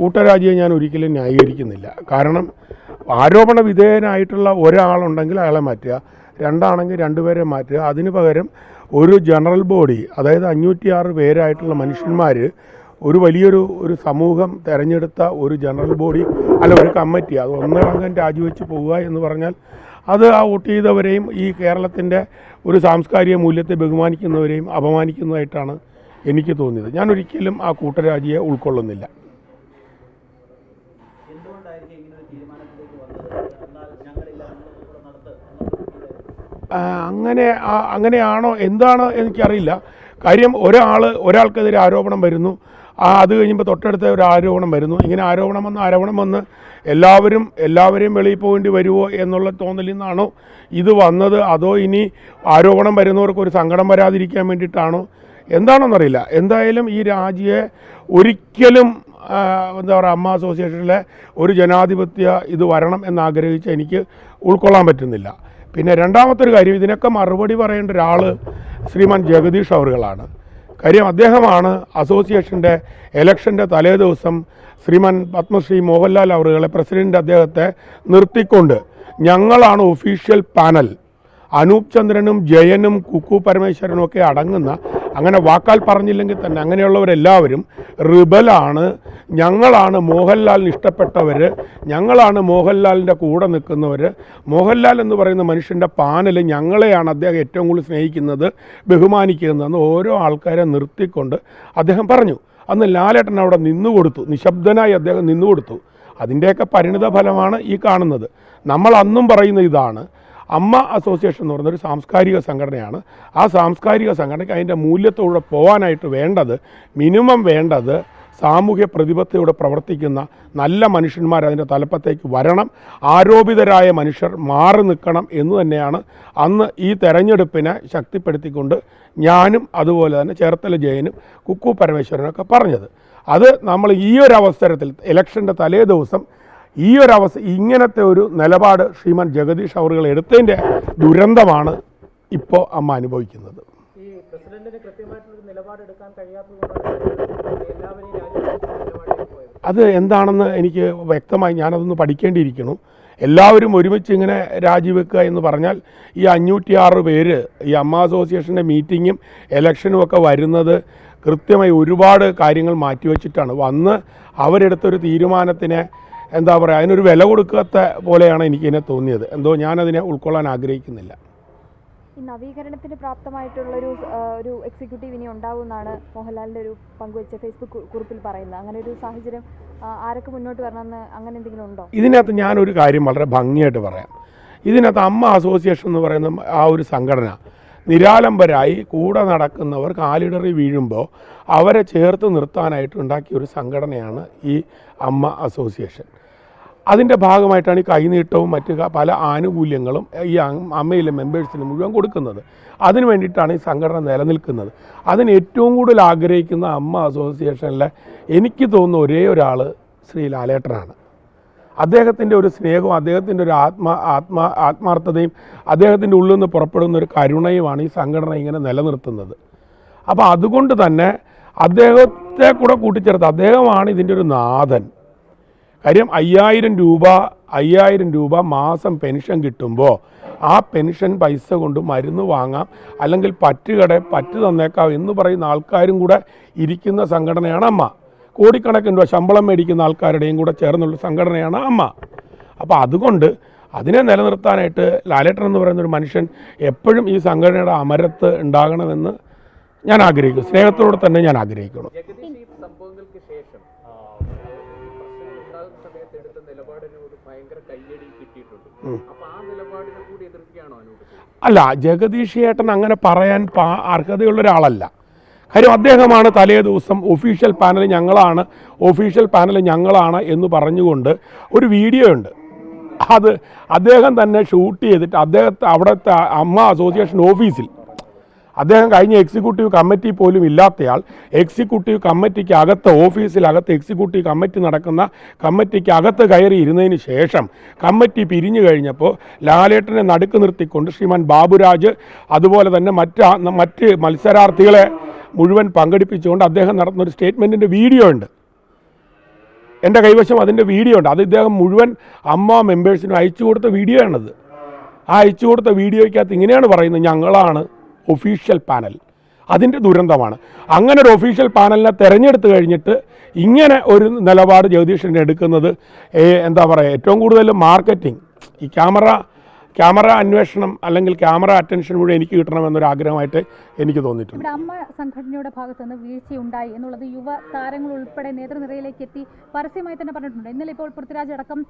കൂട്ടരാജിയെ ഞാൻ ഒരിക്കലും ന്യായീകരിക്കുന്നില്ല. കാരണം ആരോപണ വിധേയനായിട്ടുള്ള ഒരാളുണ്ടെങ്കിൽ അയാളെ മാറ്റുക രണ്ടാണെങ്കിൽ രണ്ടുപേരെ മാറ്റുക. അതിന് പകരം ഒരു ജനറൽ ബോഡി അതായത് അഞ്ഞൂറ്റിയാറ് പേരായിട്ടുള്ള മനുഷ്യന്മാർ ഒരു വലിയൊരു ഒരു സമൂഹം തിരഞ്ഞെടുത്ത ഒരു ജനറൽ ബോഡി അല്ല ഒരു കമ്മിറ്റി അത് ഒന്നടങ്കം രാജിവെച്ച് പോവുക എന്ന് പറഞ്ഞാൽ അത് ആ വോട്ട് ചെയ്തവരെയും ഈ കേരളത്തിന്റെ ഒരു സാംസ്കാരിക മൂല്യത്തെ ബഹുമാനിക്കുന്നവരെയും അപമാനിക്കുന്നതായിട്ടാണ് എനിക്ക് തോന്നിയത്. ഞാൻ ഒരിക്കലും ആ കൂട്ടരാജിയെ ഉൾക്കൊള്ളുന്നില്ല എന്തുകൊണ്ടായിരിക്കും ഇങ്ങനെ ഒരു തീരുമാനത്തിലേക്ക് വന്നത് എന്നാൽ ഞങ്ങളില്ല നിങ്ങൾ കൂടെ നടത്ത് എന്നുള്ള ആ, അങ്ങനെ അങ്ങനെയാണോ എന്താണോ എനിക്കറിയില്ല. കാര്യം ഒരാൾ ഒരാൾക്കെതിരെ ആരോപണം വരുന്നു. അത് കഴിയുമ്പോൾ തൊട്ടടുത്ത ഒരു ആരോപണം വരുന്നു. ഇങ്ങനെ ആരോപണം വന്ന് ആരോപണം വന്ന് എല്ലാവരും എല്ലാവരെയും വെളിയിൽ പോകേണ്ടി വരുമോ എന്നുള്ള തോന്നലിൽ നിന്നാണോ ഇത് വന്നത്? അതോ ഇനി ആരോപണം വരുന്നവർക്ക് ഒരു സങ്കടം വരാതിരിക്കാൻ വേണ്ടിയിട്ടാണോ? എന്താണെന്നറിയില്ല. എന്തായാലും ഈ രാജിയെ ഒരിക്കലും എന്താ പറയുക അമ്മ അസോസിയേഷനിലെ ഒരു ജനാധിപത്യ ഇത് വരണം എന്നാഗ്രഹിച്ച് എനിക്ക് ഉൾക്കൊള്ളാൻ പറ്റുന്നില്ല. പിന്നെ രണ്ടാമത്തെ ഒരു കാര്യം ഇതിനൊക്കെ മറുപടി പറയേണ്ട ഒരാൾ ശ്രീമാൻ ജഗദീഷ് അവറുകളാണ്. കാര്യം അദ്ദേഹമാണ് അസോസിയേഷന്റെ ഇലക്ഷന്റെ തലേ ദിവസം ശ്രീമാൻ പത്മശ്രീ മോഹൻലാൽ അവറുകളെ പ്രസിഡന്റ് അദ്ദേഹത്തെ നിർത്തിക്കൊണ്ട് ഞങ്ങളാണ് ഒഫീഷ്യൽ പാനൽ അനൂപ് ചന്ദ്രനും ജയനും കുക്കു പരമേശ്വരനും ഒക്കെ അടങ്ങുന്ന അങ്ങനെ വാക്കാൽ പറഞ്ഞില്ലെങ്കിൽ തന്നെ അങ്ങനെയുള്ളവരെല്ലാവരും റിബലാണ്. ഞങ്ങളാണ് മോഹൻലാലിന് ഇഷ്ടപ്പെട്ടവർ ഞങ്ങളാണ് മോഹൻലാലിന്റെ കൂടെ നിൽക്കുന്നവർ മോഹൻലാൽ എന്ന് പറയുന്ന മനുഷ്യന്റെ പാനൽ ഞങ്ങളെയാണ് അദ്ദേഹം ഏറ്റവും കൂടുതൽ സ്നേഹിക്കുന്നത് ബഹുമാനിക്കുന്നതെന്ന് ഓരോ ആൾക്കാരെ നിർത്തിക്കൊണ്ട് അദ്ദേഹം പറഞ്ഞു. അന്ന് ലാലേട്ടൻ അവിടെ നിന്നു കൊടുത്തു നിശബ്ദനായി അദ്ദേഹം നിന്നു കൊടുത്തു അതിന്റെയൊക്കെ പരിണിത ഫലമാണ് ഈ കാണുന്നത്. നമ്മൾ അന്നും പറയുന്ന ഇതാണ്. അമ്മ അസോസിയേഷൻ എന്ന് പറയുന്ന ഒരു സാംസ്കാരിക സംഘടനയാണ്. ആ സാംസ്കാരിക സംഘടനയ്ക്ക് അതിന്റെ മൂല്യത്തോടെ പോകാനായിട്ട് വേണ്ടത് മിനിമം വേണ്ടത് സാമൂഹ്യ പ്രതിബദ്ധതയോടെ പ്രവർത്തിക്കുന്ന നല്ല മനുഷ്യന്മാർ അതിന്റെ തലപ്പത്തേക്ക് വരണം ആരോപിതരായ മനുഷ്യർ മാറി നിൽക്കണം എന്ന് തന്നെയാണ് അന്ന് ഈ തെരഞ്ഞെടുപ്പിനെ ശക്തിപ്പെടുത്തിക്കൊണ്ട് ഞാനും അതുപോലെ തന്നെ ചേർത്തല ജയനും കുക്കു പരമേശ്വരനൊക്കെ പറഞ്ഞത്. അത് നമ്മൾ ഈ ഒരു അവസരത്തിൽ ഇലക്ഷന്റെ തലേ ദിവസം ഈ ഒരു അവസ്ഥ ഇങ്ങനത്തെ ഒരു നിലപാട് ശ്രീമാൻ ജഗദീഷ് അവറുകൾ എടുത്തതിന്റെ ദുരന്തമാണ് ഇപ്പോൾ അമ്മ അനുഭവിക്കുന്നത്. അത് എന്താണെന്ന് എനിക്ക് വ്യക്തമായി ഞാനതൊന്ന് പഠിക്കേണ്ടിയിരിക്കുന്നു. എല്ലാവരും ഒരുമിച്ച് ഇങ്ങനെ രാജിവെക്കുക എന്ന് പറഞ്ഞാൽ ഈ അഞ്ഞൂറ്റിയാറ് പേര് ഈ അമ്മ അസോസിയേഷന്റെ മീറ്റിങ്ങും ഇലക്ഷനും ഒക്കെ വരുന്നത് കൃത്യമായി ഒരുപാട് കാര്യങ്ങൾ മാറ്റിവെച്ചിട്ടാണ്. വന്ന് അവരെടുത്തൊരു തീരുമാനത്തിന് എന്താ പറയുക അതിനൊരു വില കൊടുക്കാത്ത പോലെയാണ് എനിക്കിതിനെ തോന്നിയത്. എന്തോ ഞാനതിനെ ഉൾക്കൊള്ളാൻ ആഗ്രഹിക്കുന്നില്ല. ഈ നവീകരണത്തിന് പ്രാപ്തമായിട്ടുള്ള ഒരു ഒരു എക്സിക്യൂട്ടീവ് ഇനി ഉണ്ടാവുമെന്നാണ് മോഹൻലാലിന്റെ ഒരു പങ്കുവെച്ച ഫേസ്ബുക്ക് കുറിപ്പിൽ പറയുന്നത്. അങ്ങനെ ഒരു സാഹചര്യം ആരൊക്കെ മുന്നോട്ട് വരണമെന്ന് അങ്ങനെ എന്തെങ്കിലും ഉണ്ടോ? ഇതിനകത്ത് ഞാനൊരു കാര്യം വളരെ ഭംഗിയായിട്ട് പറയാം. ഇതിനകത്ത് അമ്മ അസോസിയേഷൻ എന്ന് പറയുന്ന ആ ഒരു സംഘടന നിരാലംബരായി കൂടെ നടക്കുന്നവർ കാലിടറി വീഴുമ്പോൾ അവരെ ചേർത്ത് നിർത്താനായിട്ട് ഉണ്ടാക്കിയ ഒരു സംഘടനയാണ് ഈ അമ്മ അസോസിയേഷൻ അതിന്റെ ഭാഗമായിട്ടാണ് ഈ കൈനീട്ടവും മറ്റ് പല ആനുകൂല്യങ്ങളും ഈ അമ്മയിലെ മെമ്പേഴ്സിന് മുഴുവൻ കൊടുക്കുന്നത്. അതിനു വേണ്ടിയിട്ടാണ് ഈ സംഘടന നിലനിൽക്കുന്നത്. അതിന് ഏറ്റവും കൂടുതൽ ആഗ്രഹിക്കുന്ന അമ്മ അസോസിയേഷനിലെ എനിക്ക് തോന്നുന്ന ഒരേ ഒരാൾ ശ്രീ ലാലേട്ടനാണ്. അദ്ദേഹത്തിന്റെ ഒരു സ്നേഹവും അദ്ദേഹത്തിന്റെ ഒരു ആത്മാ ആത്മാ ആത്മാർത്ഥതയും അദ്ദേഹത്തിന്റെ ഉള്ളിൽ നിന്ന് പുറപ്പെടുന്ന ഒരു കരുണയുമാണ് ഈ സംഘടന ഇങ്ങനെ നിലനിർത്തുന്നത്. അപ്പോൾ അതുകൊണ്ട് തന്നെ അദ്ദേഹത്തെ കൂടെ കൂട്ടിച്ചേർത്ത് അദ്ദേഹമാണ് ഇതിന്റെ ഒരു നാഥൻ. കാര്യം അയ്യായിരം രൂപ അയ്യായിരം രൂപ മാസം പെൻഷൻ കിട്ടുമ്പോൾ ആ പെൻഷൻ പൈസ കൊണ്ട് മരുന്ന് വാങ്ങാം. അല്ലെങ്കിൽ പറ്റുകട പറ്റു തന്നേക്കാം എന്ന് പറയുന്ന ആൾക്കാരും കൂടെ ഇരിക്കുന്ന സംഘടനയാണ് അമ്മ. കോടിക്കണക്കിന് രൂപ ശമ്പളം മേടിക്കുന്ന ആൾക്കാരുടെയും കൂടെ ചേർന്നുള്ള സംഘടനയാണ് അമ്മ. അപ്പോൾ അതുകൊണ്ട് അതിനെ നിലനിർത്താനായിട്ട് ലാലേട്ടൻ എന്ന് പറയുന്ന ഒരു മനുഷ്യൻ എപ്പോഴും ഈ സംഘടനയുടെ അമരത്ത് ഉണ്ടാകണമെന്ന് ഞാൻ ആഗ്രഹിക്കുന്നു. സ്നേഹത്തോടെ തന്നെ ഞാൻ ആഗ്രഹിക്കുന്നു. അല്ല ജഗദീഷ് ഏട്ടൻ അങ്ങനെ പറയാൻ അർഹതയുള്ള ഒരാളല്ല. കാര്യം അദ്ദേഹമാണ് തലേ ദിവസം ഒഫീഷ്യൽ പാനൽ ഞങ്ങളാണ് ഒഫീഷ്യൽ പാനൽ ഞങ്ങളാണ് എന്ന് പറഞ്ഞുകൊണ്ട് ഒരു വീഡിയോ ഉണ്ട്. അത് അദ്ദേഹം തന്നെ ഷൂട്ട് ചെയ്തിട്ട് അദ്ദേഹത്തെ അവിടുത്തെ അമ്മ അസോസിയേഷൻ ഓഫീസിൽ അദ്ദേഹം കഴിഞ്ഞ എക്സിക്യൂട്ടീവ് കമ്മിറ്റി പോലും ഇല്ലാത്തയാൾ എക്സിക്യൂട്ടീവ് കമ്മിറ്റിക്ക് അകത്ത് ഓഫീസിലകത്ത് എക്സിക്യൂട്ടീവ് കമ്മിറ്റി നടക്കുന്ന കമ്മിറ്റിക്ക് അകത്ത് കയറി ഇരുന്നതിന് ശേഷം കമ്മിറ്റി പിരിഞ്ഞു കഴിഞ്ഞപ്പോൾ ലാലേട്ടനെ നടുക്ക് നിർത്തിക്കൊണ്ട് ശ്രീമാൻ ബാബുരാജ് അതുപോലെ തന്നെ മറ്റ് മറ്റ് മത്സരാർത്ഥികളെ മുഴുവൻ പങ്കെടുപ്പിച്ചുകൊണ്ട് അദ്ദേഹം നടത്തുന്ന ഒരു സ്റ്റേറ്റ്മെന്റിന്റെ വീഡിയോ ഉണ്ട്. എന്റെ കൈവശം അതിന്റെ വീഡിയോ ഉണ്ട്. അത് ഇദ്ദേഹം മുഴുവൻ അമ്മ മെമ്പേഴ്സിനും അയച്ചു കൊടുത്ത വീഡിയോ ആണത്. ആ അയച്ചു കൊടുത്ത വീഡിയോയ്ക്കകത്ത് ഇങ്ങനെയാണ് പറയുന്നത്. ഞങ്ങളാണ് ഒഫീഷ്യൽ പാനൽ അതിന്റെ ദുരന്തമാണ്. അങ്ങനെ ഒരു ഒഫീഷ്യൽ പാനലിനെ തിരഞ്ഞെടുത്ത് കഴിഞ്ഞിട്ട് ഇങ്ങനെ ഒരു നിലപാട് ജ്യോതിഷന്റെ എടുക്കുന്നത് എന്താ പറയുക ഏറ്റവും കൂടുതൽ മാർക്കറ്റിംഗ് ഈ ക്യാമറ ക്യാമറ അന്വേഷണം അല്ലെങ്കിൽ ക്യാമറ അറ്റൻഷൻ കൂടെ എനിക്ക് കിട്ടണമെന്നൊരു ആഗ്രഹമായിട്ട് എനിക്ക് തോന്നിയിട്ടുണ്ട്. അമ്മ സംഘടനയുടെ ഭാഗത്ത് നിന്ന് വീഴ്ചയുണ്ടായി എന്നുള്ളത് യുവ താരങ്ങൾ ഉൾപ്പെടെ നേതൃനിരയിലേക്ക് എത്തി പരസ്യമായി തന്നെ പറഞ്ഞിട്ടുണ്ട്. ഇന്നലെ ഇപ്പോൾ പൃഥ്വിരാജ് അടക്കം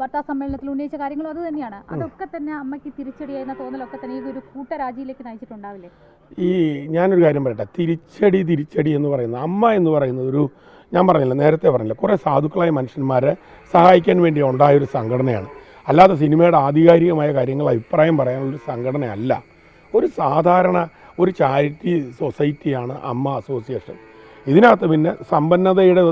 വാർത്താ സമ്മേളനത്തിൽ ഉന്നയിച്ച കാര്യങ്ങളും അത് തന്നെയാണ്. അതൊക്കെ തന്നെ അമ്മയ്ക്ക് തിരിച്ചടിയായിരുന്ന തോന്നലൊക്കെ തന്നെ ഈ ഒരു കൂട്ടരാജിയിലേക്ക് നയിച്ചിട്ടുണ്ടാവില്ലേ? ഈ ഞാനൊരു കാര്യം പറയട്ടെ. തിരിച്ചടി തിരിച്ചടി എന്ന് പറയുന്നത് അമ്മ എന്ന് പറയുന്നത് ഒരു ഞാൻ പറഞ്ഞില്ല നേരത്തെ പറഞ്ഞില്ല കുറേ സാധുക്കളായ മനുഷ്യന്മാരെ സഹായിക്കാൻ വേണ്ടി ഉണ്ടായ ഒരു സംഘടനയാണ്. അല്ലാതെ സിനിമയുടെ ആധികാരികമായ കാര്യങ്ങൾ അഭിപ്രായം പറയാനുള്ളൊരു സംഘടനയല്ല. ഒരു സാധാരണ ഒരു ചാരിറ്റി സൊസൈറ്റിയാണ് അമ്മ അസോസിയേഷൻ. ഇതിനകത്ത് പിന്നെ സമ്പന്നതയുടെ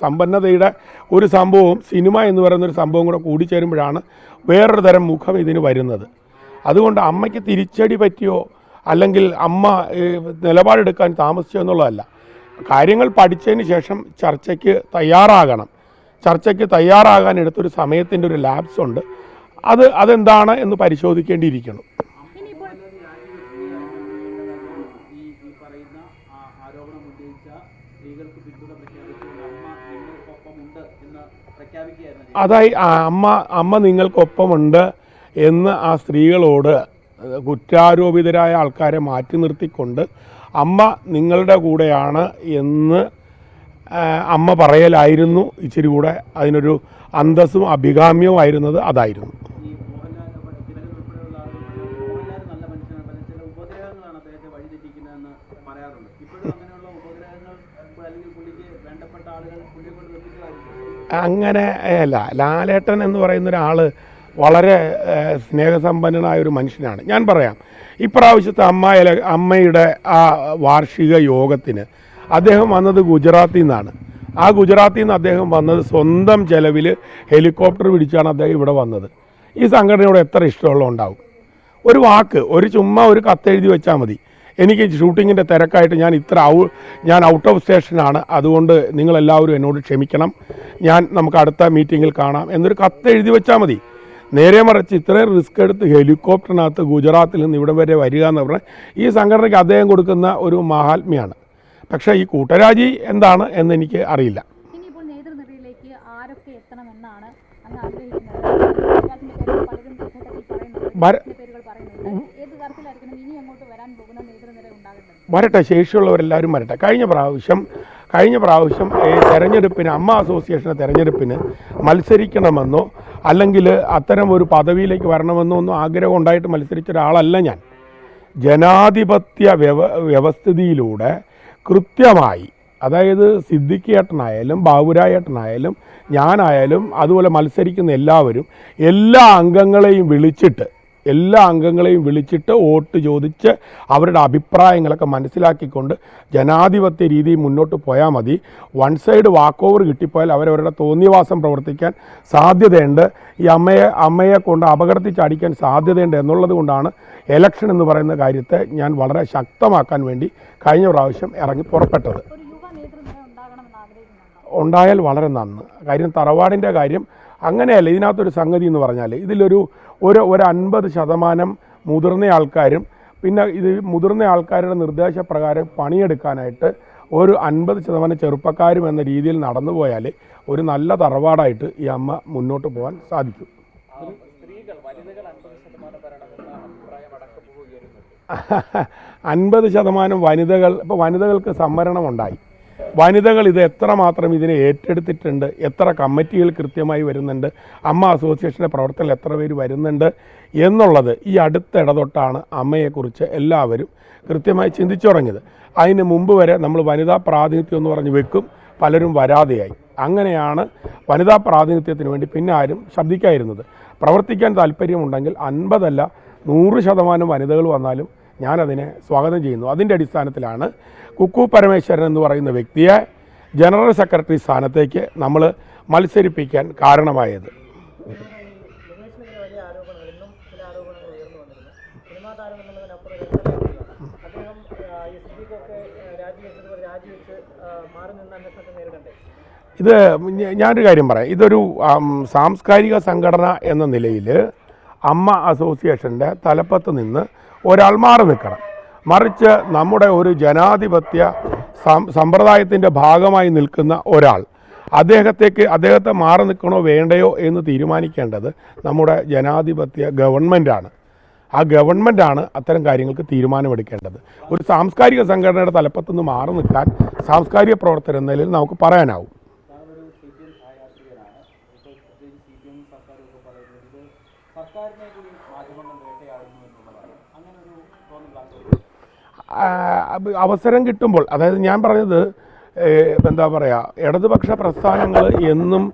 സമ്പന്നതയുടെ ഒരു സംഭവവും സിനിമ എന്ന് പറയുന്ന ഒരു സംഭവം കൂടെ കൂടിച്ചേരുമ്പോഴാണ് വേറൊരു തരം മുഖം ഇതിന് വരുന്നത്. അതുകൊണ്ട് അമ്മയ്ക്ക് തിരിച്ചടി പറ്റിയോ അല്ലെങ്കിൽ അമ്മ നിലപാടെടുക്കാൻ താമസിച്ചോ എന്നുള്ളതല്ല. കാര്യങ്ങൾ പഠിച്ചതിന് ശേഷം ചർച്ചയ്ക്ക് തയ്യാറാകണം. ചർച്ചയ്ക്ക് തയ്യാറാകാൻ എടുത്തൊരു സമയത്തിന്റെ ഒരു ലാബ്സ് ഉണ്ട്. അത് അതെന്താണ് എന്ന് പരിശോധിക്കേണ്ടിയിരിക്കണം എന്ന് അതായി അമ്മ അമ്മ നിങ്ങൾക്കൊപ്പമുണ്ട് എന്ന് ആ സ്ത്രീകളോട് കുറ്റാരോപിതരായ ആൾക്കാരെ മാറ്റി നിർത്തിക്കൊണ്ട് അമ്മ നിങ്ങളുടെ കൂടെയാണ് എന്ന് അമ്മ പറയലായിരുന്നു. ഇച്ചിരി കൂടെ അതിനൊരു അന്തസ്സും അഭികാമ്യവും ആയിരുന്നത് അതായിരുന്നു. അങ്ങനെ അല്ല ലാലേട്ടൻ എന്ന് പറയുന്ന ഒരാൾ വളരെ സ്നേഹസമ്പന്നനായ ഒരു മനുഷ്യനാണ്. ഞാൻ പറയാം. ഇപ്രാവശ്യത്തെ അമ്മയിലെ അമ്മയുടെ ആ വാർഷിക യോഗത്തിന് അദ്ദേഹം വന്നത് ഗുജറാത്തിൽ നിന്നാണ്. ആ ഗുജറാത്തിൽ നിന്ന് അദ്ദേഹം വന്നത് സ്വന്തം ചെലവിൽ ഹെലികോപ്റ്റർ പിടിച്ചാണ് അദ്ദേഹം ഇവിടെ വന്നത്. ഈ സംഘടനയോട് എത്ര ഇഷ്ടമുള്ള ഉണ്ടാവും. ഒരു വാക്ക് ഒരു ചുമ്മാ ഒരു കത്തെഴുതി വെച്ചാൽ മതി. എനിക്ക് ഷൂട്ടിങ്ങിന്റെ തിരക്കായിട്ട് ഞാൻ ഇത്ര ഔ ഞാൻ ഔട്ട് ഓഫ് സ്റ്റേഷനാണ് അതുകൊണ്ട് നിങ്ങളെല്ലാവരും എന്നോട് ക്ഷമിക്കണം. ഞാൻ നമുക്ക് അടുത്ത മീറ്റിങ്ങിൽ കാണാം. എന്നൊരു കത്ത് എഴുതി വെച്ചാൽ മതി. നേരെ മറിച്ച് ഇത്രയും റിസ്ക് എടുത്ത് ഹെലികോപ്റ്ററിനകത്ത് ഗുജറാത്തിൽ നിന്ന് ഇവിടെ വരെ വരിക എന്ന് പറഞ്ഞാൽ ഈ സംഘടനയ്ക്ക് അദ്ദേഹം കൊടുക്കുന്ന ഒരു മഹാത്മ്യമാണ് പക്ഷേ ഈ കൂട്ടരാജി എന്താണ് എന്ന് എനിക്ക് അറിയില്ല. വരട്ടെ ശേഷിയുള്ളവരെല്ലാവരും വരട്ടെ. കഴിഞ്ഞ പ്രാവശ്യം കഴിഞ്ഞ പ്രാവശ്യം ഈ തെരഞ്ഞെടുപ്പിന് അമ്മ അസോസിയേഷന്റെ തെരഞ്ഞെടുപ്പിന് മത്സരിക്കണമെന്നോ അല്ലെങ്കിൽ അത്തരം ഒരു പദവിയിലേക്ക് വരണമെന്നോ ഒന്നും ആഗ്രഹം ഉണ്ടായിട്ട് മത്സരിച്ച ഒരാളല്ല ഞാൻ. ജനാധിപത്യ വ്യവ വ്യവസ്ഥിതിയിലൂടെ കൃത്യമായി അതായത് സിദ്ദിഖേട്ടനായാലും ബാബുരായേട്ടനായാലും ഞാനായാലും അതുപോലെ മത്സരിക്കുന്ന എല്ലാവരും എല്ലാ അംഗങ്ങളെയും വിളിച്ചിട്ട് എല്ലാ അംഗങ്ങളെയും വിളിച്ചിട്ട് വോട്ട് ചോദിച്ച് അവരുടെ അഭിപ്രായങ്ങളൊക്കെ മനസ്സിലാക്കിക്കൊണ്ട് ജനാധിപത്യ രീതിയിൽ മുന്നോട്ട് പോയാൽ മതി. വൺ സൈഡ് വാക്ക് ഓവർ കിട്ടിപ്പോയാൽ അവരവരുടെ തോന്നിവാസം പ്രവർത്തിക്കാൻ സാധ്യതയുണ്ട്. ഈ അമ്മയെ അമ്മയെ കൊണ്ട് അപകടത്തിൽ ചാടിക്കാൻ സാധ്യതയുണ്ട് എന്നുള്ളത് കൊണ്ടാണ് എലക്ഷൻ എന്ന് പറയുന്ന കാര്യത്തെ ഞാൻ വളരെ ശക്തമാക്കാൻ വേണ്ടി കഴിഞ്ഞ പ്രാവശ്യം ഇറങ്ങി പുറപ്പെട്ടത്. ഉണ്ടായാൽ വളരെ നന്ന്. കാര്യം തറവാടിന്റെ കാര്യം അങ്ങനെയല്ല ഇതിനകത്തൊരു സംഗതി എന്ന് പറഞ്ഞാൽ ഇതിലൊരു ഒരു ഒരു അൻപത് ശതമാനം മുതിർന്ന ആൾക്കാരും പിന്നെ ഇത് മുതിർന്ന ആൾക്കാരുടെ നിർദ്ദേശപ്രകാരം പണിയെടുക്കാനായിട്ട് ഒരു അൻപത് ശതമാനം ചെറുപ്പക്കാരും എന്ന രീതിയിൽ നടന്നു പോയാൽ ഒരു നല്ല തറവാടായിട്ട് ഈ അമ്മ മുന്നോട്ട് പോകാൻ സാധിക്കും. അൻപത് ശതമാനം വനിതകൾ ഇപ്പോൾ വനിതകൾക്ക് സംവരണം ഉണ്ടായി വനിതകൾ ഇത് എത്രമാത്രം ഇതിനെ ഏറ്റെടുത്തിട്ടുണ്ട് എത്ര കമ്മിറ്റികൾ കൃത്യമായി വരുന്നുണ്ട് അമ്മ അസോസിയേഷന്റെ പ്രവർത്തനം എത്ര പേര് വരുന്നുണ്ട് എന്നുള്ളത് ഈ അടുത്ത ഇടതൊട്ടാണ് അമ്മയെക്കുറിച്ച് എല്ലാവരും കൃത്യമായി ചിന്തിച്ചു തുടങ്ങിയത്. അതിന് മുമ്പ് വരെ നമ്മൾ വനിതാ പ്രാതിനിധ്യം എന്ന് പറഞ്ഞ് വെക്കും പലരും വരാതെയായി. അങ്ങനെയാണ് വനിതാ പ്രാതിനിധ്യത്തിന് വേണ്ടി പിന്നെ ആരും ശബ്ദിക്കായിരുന്നത് പ്രവർത്തിക്കാൻ താല്പര്യമുണ്ടെങ്കിൽ അൻപതല്ല നൂറ് ശതമാനം വനിതകൾ വന്നാലും ഞാനതിനെ സ്വാഗതം ചെയ്യുന്നു. അതിന്റെ അടിസ്ഥാനത്തിലാണ് കുക്കു പരമേശ്വരൻ എന്ന് പറയുന്ന വ്യക്തിയെ ജനറൽ സെക്രട്ടറി സ്ഥാനത്തേക്ക് നമ്മൾ മത്സരിപ്പിക്കാൻ കാരണമായത്. ഇത് ഞാനൊരു കാര്യം പറയാം. ഇതൊരു സാംസ്കാരിക സംഘടന എന്ന നിലയിൽ അമ്മ അസോസിയേഷന്റെ തലപ്പത്ത് നിന്ന് ഒരാൾ മാറി നിൽക്കണം. മറിച്ച് നമ്മുടെ ഒരു ജനാധിപത്യ സമ്പ്രദായത്തിന്റെ ഭാഗമായി നിൽക്കുന്ന ഒരാൾ അദ്ദേഹത്തേക്ക് അദ്ദേഹത്തെ മാറി നിൽക്കണോ വേണ്ടയോ എന്ന് തീരുമാനിക്കേണ്ടത് നമ്മുടെ ജനാധിപത്യ ഗവൺമെന്റാണ്. ആ ഗവൺമെന്റാണ് അത്തരം കാര്യങ്ങൾക്ക് തീരുമാനമെടുക്കേണ്ടത്. ഒരു സാംസ്കാരിക സംഘടനയുടെ തലപ്പത്തുനിന്ന് മാറി നിൽക്കാൻ സാംസ്കാരിക പ്രവർത്തനം നിലയിൽ നമുക്ക് പറയാനാവും. അങ്ങനെ ഒരു അവസരം കിട്ടുമ്പോൾ അതായത് ഞാൻ പറഞ്ഞത് എന്താ പറയുക ഇടതുപക്ഷ പ്രസ്ഥാനങ്ങൾ എന്നും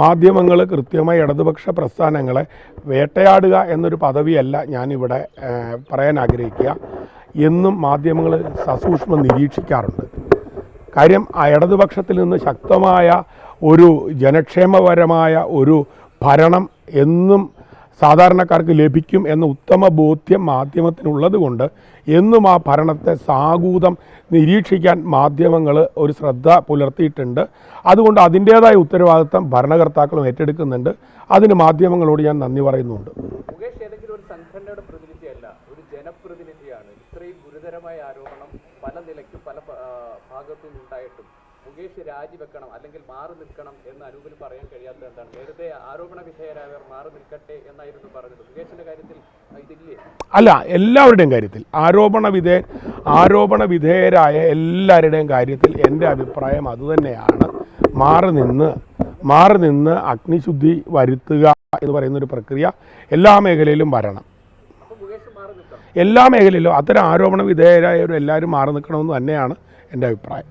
മാധ്യമങ്ങൾ കൃത്യമായി ഇടതുപക്ഷ പ്രസ്ഥാനങ്ങളെ വേട്ടയാടുക എന്നൊരു പദവിയല്ല ഞാനിവിടെ പറയാൻ ആഗ്രഹിക്കുക. എന്നും മാധ്യമങ്ങൾ സസൂക്ഷ്മം നിരീക്ഷിക്കാറുണ്ട്. കാര്യം ഇടതുപക്ഷത്തിൽ നിന്ന് ശക്തമായ ഒരു ജനക്ഷേമപരമായ ഒരു ഭരണം എന്നും സാധാരണക്കാർക്ക് ലഭിക്കും എന്ന ഉത്തമ ബോധ്യം മാധ്യമത്തിനുള്ളത് കൊണ്ട് എന്നും ആ ഭരണത്തെ സാഗൂതം നിരീക്ഷിക്കാൻ മാധ്യമങ്ങൾ ഒരു ശ്രദ്ധ പുലർത്തിയിട്ടുണ്ട്. അതുകൊണ്ട് അതിന്റേതായ ഉത്തരവാദിത്തം ഭരണകർത്താക്കളും ഏറ്റെടുക്കുന്നുണ്ട്. അതിന് മാധ്യമങ്ങളോട് ഞാൻ നന്ദി പറയുന്നുണ്ട്. ഒരു സംഘടനയുടെ പ്രതിനിധിയല്ല ഒരു ജനപ്രതിനിധിയാണ്. ഇത്രയും ഗുരുതരമായ ആരോപണം പല നിലയ്ക്കും പല ആ, ഭാഗത്തു നിന്നുണ്ടായിട്ടും മുകേഷ് രാജിവെക്കണം അല്ലെങ്കിൽ മാറി നിൽക്കണം എന്ന് അനൂപിന് പറയാൻ കഴിയാത്തത് എന്താണ് നേരത്തെ ആരോപണ വിധേയരായവർ മാറി നിൽക്കട്ടെ എന്നായിരുന്നു പറഞ്ഞത്. മുകേഷിന്റെ കാര്യത്തിൽ ഇതില്ലേ? അല്ല എല്ലാവരുടെയും കാര്യത്തിൽ. ആരോപണ വിധേയ ആരോപണ വിധേയരായ എല്ലാവരുടെയും കാര്യത്തിൽ എന്റെ അഭിപ്രായം അതുതന്നെയാണ്. മാറി നിന്ന് മാറി നിന്ന് അഗ്നിശുദ്ധി വരുത്തുക എന്ന് പറയുന്ന ഒരു പ്രക്രിയ എല്ലാ മേഖലയിലും വരണം. എല്ലാ മേഖലയിലും അത്തരം ആരോപണ വിധേയരായവരും എല്ലാവരും മാറി നിൽക്കണമെന്ന് തന്നെയാണ് എന്റെ അഭിപ്രായം.